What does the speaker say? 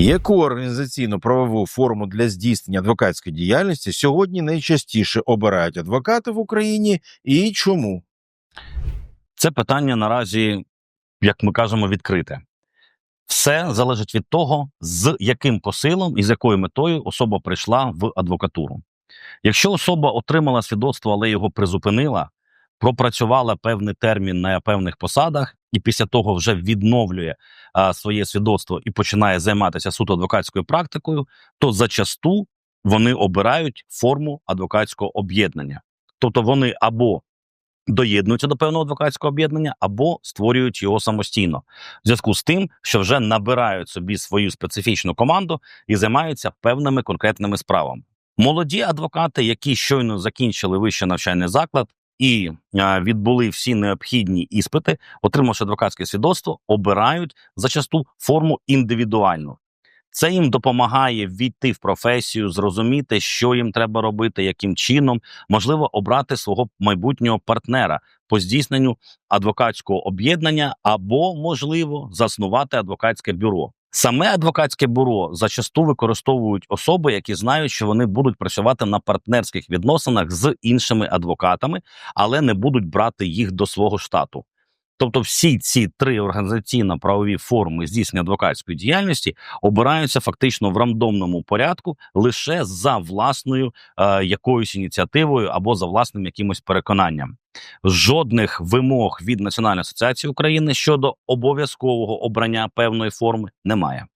Яку організаційно-правову форму для здійснення адвокатської діяльності сьогодні найчастіше обирають адвокати в Україні і чому? Це питання наразі, як ми кажемо, відкрите. Все залежить від того, з яким посилом і з якою метою особа прийшла в адвокатуру. Якщо особа отримала свідоцтво, але його призупинила, пропрацювала певний термін на певних посадах, і після того вже відновлює а, своє свідоцтво і починає займатися суто адвокатською практикою, то зачасту вони обирають форму адвокатського об'єднання. Тобто вони або доєднуються до певного адвокатського об'єднання або створюють його самостійно, в зв'язку з тим, що вже набирають собі свою специфічну команду і займаються певними конкретними справами. Молоді адвокати, які щойно закінчили вищий навчальний заклад і відбули всі необхідні іспити, отримавши адвокатське свідоцтво, обирають зачасту форму індивідуальну. Це їм допомагає війти в професію, зрозуміти, що їм треба робити, яким чином, можливо, обрати свого майбутнього партнера по здійсненню адвокатського об'єднання або, можливо, заснувати адвокатське бюро. Саме адвокатське бюро зачасту використовують особи, які знають, що вони будуть працювати на партнерських відносинах з іншими адвокатами, але не будуть брати їх до свого штату. Тобто, всі ці три організаційно-правові форми здійснення адвокатської діяльності обираються фактично в рандомному порядку лише за власною е, якоюсь ініціативою або за власним якимось переконанням. Жодних вимог від Національної асоціації України щодо обов'язкового обрання певної форми немає.